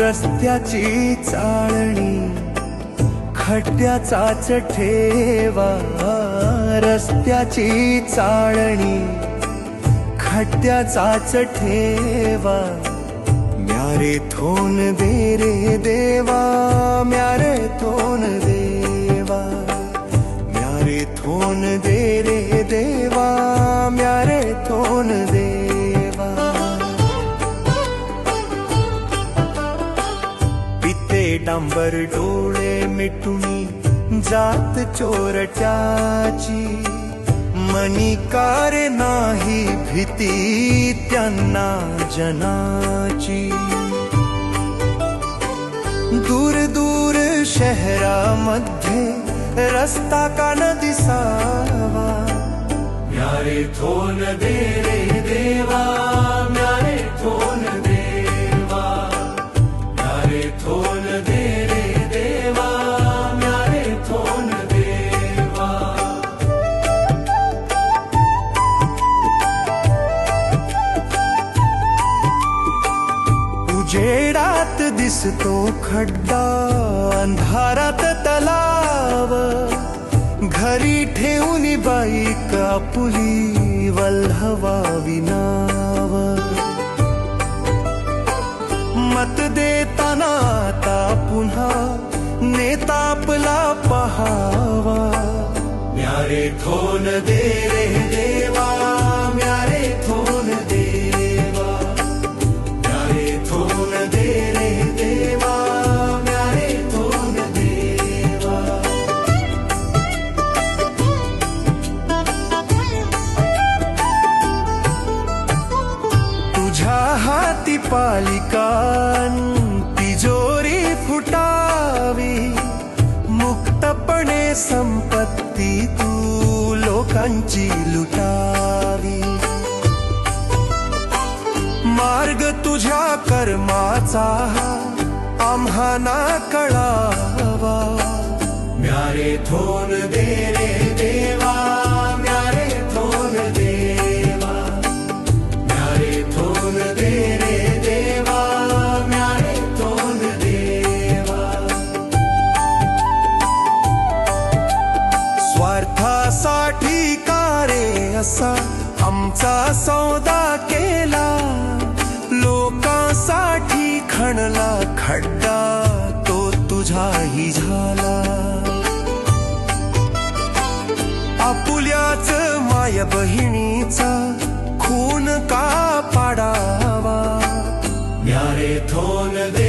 रस्त्याची चाळणी खड्ड्याचाच ठेवा रस्त्याची चाळणी खड्ड्याचाच ठेवा म्यारे थोन दे रे देवा म्यारे थोन दे पिते डांबर डोळे मिटुनी जात चोरट्याची. मनी नाही भीती त्यांना जनाची. दूर दूर शहरामध्ये रस्ता का न दिसावा. यारे थोन दे रे देवा. उजेडात दिसतो खड्डा अंधारात तलाव। घरी ठेवून बाईक आपुली, वल्हवा विनाव। मत देताना आता पुन्हा, नेता आपला पहावा। म्यारे थोन दे रे देवा। पालिकान तिजोरी फुटावी मुक्तपणे संपत्ती तू लोकांची लुटावी. मार्ग तुझ्या कर्माचा आम्हाना कळावा. म्यारे थोन दे असा आमचा सौदा केला. लोकांसाठी खणला खड्डा तो तुझाही झाला. आपुल्याच माय बहिणीचा खून का पाडावा? म्यारे थोन दे